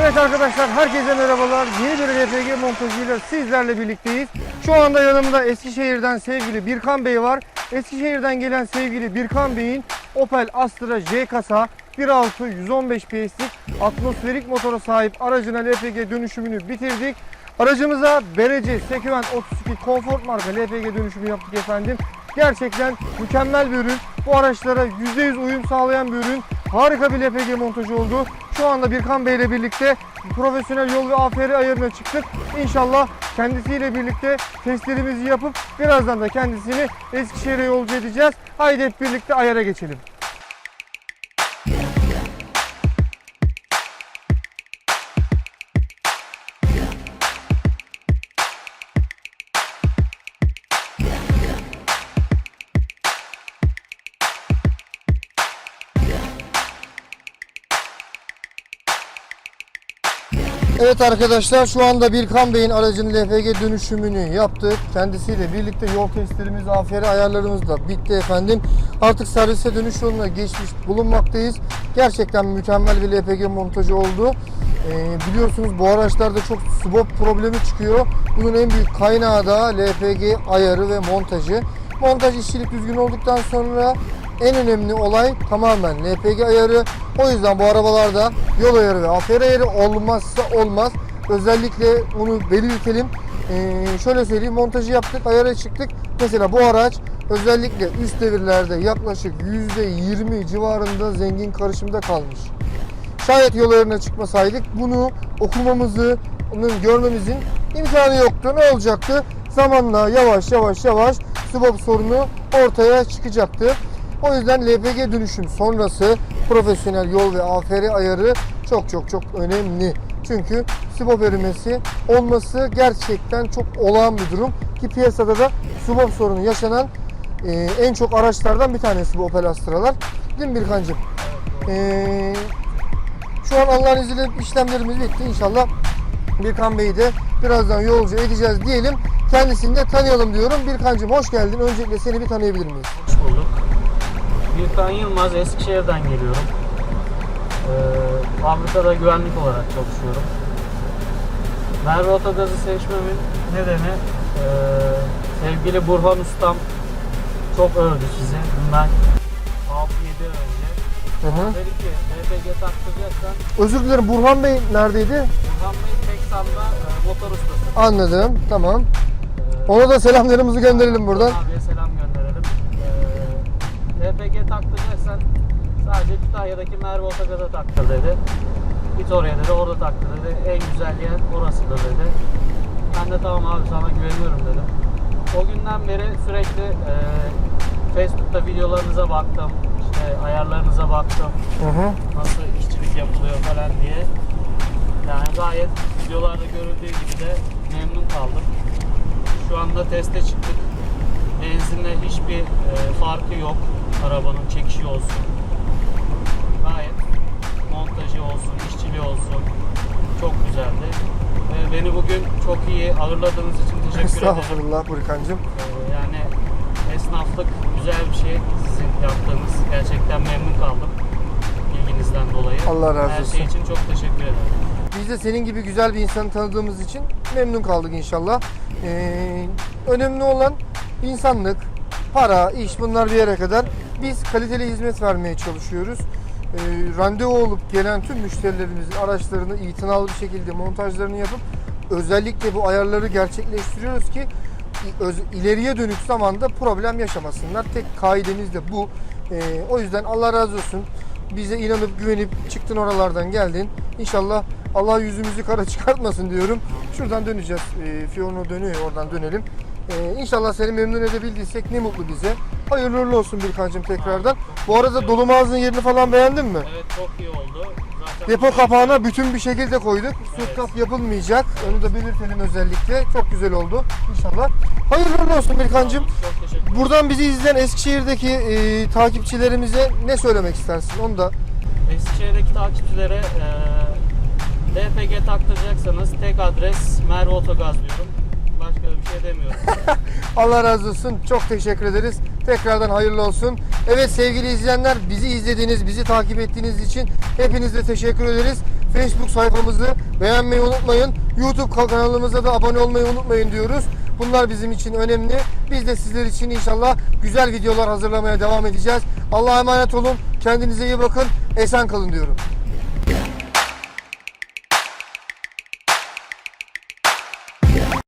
Evet arkadaşlar herkese merhabalar. Yeni bir RPG montajıyla sizlerle birlikteyiz. Şu anda yanımda Eskişehir'den sevgili Birkan Bey var. Eskişehir'den gelen sevgili Birkan Bey'in Opel Astra J kasa 1.6 115 PS'lik atmosferik motora sahip aracına LPG dönüşümünü bitirdik. Aracımıza BRC Seküvent 32 Comfort marka LPG dönüşümü yaptık efendim. Gerçekten mükemmel bir ürün. Bu araçlara %100 uyum sağlayan bir ürün. Harika bir LPG montajı oldu. Şu anda Birkan Bey ile birlikte profesyonel yol ve AFR ayarına çıktık. İnşallah kendisiyle birlikte testlerimizi yapıp birazdan da kendisini Eskişehir'e yolcu edeceğiz. Haydi hep birlikte ayara geçelim. Evet arkadaşlar şu anda Birkan Bey'in aracının LPG dönüşümünü yaptık. Kendisiyle birlikte yol testlerimiz, AFR ayarlarımız da bitti efendim. Artık servise dönüş yoluna geçmiş bulunmaktayız. Gerçekten mükemmel bir LPG montajı oldu. Ee, biliyorsunuz bu araçlarda çok swap problemi çıkıyor. Bunun en büyük kaynağı da LPG ayarı ve montajı. Montaj işçilik düzgün olduktan sonra en önemli olay tamamen LPG ayarı. O yüzden bu arabalarda yol ayarı ve AFR ayarı olmazsa olmaz. Özellikle bunu belirtelim. Ee, şöyle söyleyeyim montajı yaptık, ayara çıktık. Mesela bu araç özellikle üst devirlerde yaklaşık %20 civarında zengin karışımda kalmış. Şayet yol ayarına çıkmasaydık bunu okumamızı, onun görmemizin imkanı yoktu. Ne olacaktı? Zamanla yavaş yavaş yavaş swap sorunu ortaya çıkacaktı. O yüzden LPG dönüşüm sonrası profesyonel yol ve AFR ayarı çok çok çok önemli. Çünkü swap erimesi olması gerçekten çok olağan bir durum. Ki piyasada da swap sorunu yaşanan e, en çok araçlardan bir tanesi bu Opel Astra'lar. Değil mi Birkancığım? E, şu an Allah'ın izniyle işlemlerimiz bitti. İnşallah Birkan Bey'i de birazdan yolcu edeceğiz diyelim. Kendisini de tanıyalım diyorum. Birkancığım hoş geldin. Öncelikle seni bir tanıyabilir miyiz? Hoş bulduk. Birkan Yılmaz, Eskişehir'den geliyorum. Ee, fabrikada güvenlik olarak çalışıyorum. Merve Otogaz'ı seçmemin nedeni e, sevgili Burhan Ustam çok övdü sizi bundan 6-7 ay önce. Hı hı. Dedi ki LPG taktıracaksan Özür dilerim Burhan Bey neredeydi? Burhan Bey Teksan'da e, motor ustası. Anladım. Tamam. Ee, Ona da selamlarımızı gönderelim buradan. Abiye selam gönderelim. LPG taktıracaksan sadece Kütahya'daki Merve Otogaz'a taktır dedi. Git oraya dedi, orada taktır dedi. En güzel yer orasıdır dedi. Ben de tamam abi sana güveniyorum dedim. O günden beri sürekli e, Facebook'ta videolarınıza baktım. işte ayarlarınıza baktım. Hı hı. Nasıl işçilik yapılıyor falan diye. Yani gayet videolarda görüldüğü gibi de memnun kaldım. Şu anda teste çıktık. Benzinle hiçbir e, farkı yok. Arabanın çekişi olsun. Gayet montajı olsun, işçiliği olsun. Çok güzeldi. E, beni bugün çok iyi ağırladığınız için teşekkür ederim. Estağfurullah Burkancığım. E, yani esnaflık güzel bir şey sizin yaptığınız. Gerçekten memnun kaldım. bilginizden dolayı. Allah razı Her olsun. şey için çok teşekkür ederim. Biz de senin gibi güzel bir insanı tanıdığımız için memnun kaldık inşallah. Ee, önemli olan insanlık, para, iş bunlar bir yere kadar. Biz kaliteli hizmet vermeye çalışıyoruz. Ee, randevu olup gelen tüm müşterilerimizin araçlarını itinalı bir şekilde montajlarını yapıp özellikle bu ayarları gerçekleştiriyoruz ki öz- ileriye dönük zamanda problem yaşamasınlar. Tek kaidemiz de bu. Ee, o yüzden Allah razı olsun. Bize inanıp güvenip çıktın oralardan geldin. İnşallah Allah yüzümüzü kara çıkartmasın diyorum. Şuradan döneceğiz. Ee, Fiorno dönüyor oradan dönelim. Ee, inşallah seni memnun edebildiysek ne mutlu bize. Hayırlı uğurlu olsun Birkancığım tekrardan. Bu arada dolu mağazanın yerini falan beğendin mi? Evet çok iyi oldu. Zaten Depo kapağına bütün bir şekilde koyduk. Evet. kap yapılmayacak. Onu da belirtelim özellikle. Çok güzel oldu inşallah. Hayırlı uğurlu olsun Birkancığım. Çok teşekkür ederim. Buradan bizi izleyen Eskişehir'deki e, takipçilerimize ne söylemek istersin? Onu da Eskişehir'deki takipçilere eee LPG taktıracaksanız tek adres Merve Otogaz diyorum. Başka bir şey demiyorum. Allah razı olsun. Çok teşekkür ederiz. Tekrardan hayırlı olsun. Evet sevgili izleyenler bizi izlediğiniz, bizi takip ettiğiniz için hepinize teşekkür ederiz. Facebook sayfamızı beğenmeyi unutmayın. YouTube kanalımıza da abone olmayı unutmayın diyoruz. Bunlar bizim için önemli. Biz de sizler için inşallah güzel videolar hazırlamaya devam edeceğiz. Allah'a emanet olun. Kendinize iyi bakın. Esen kalın diyorum.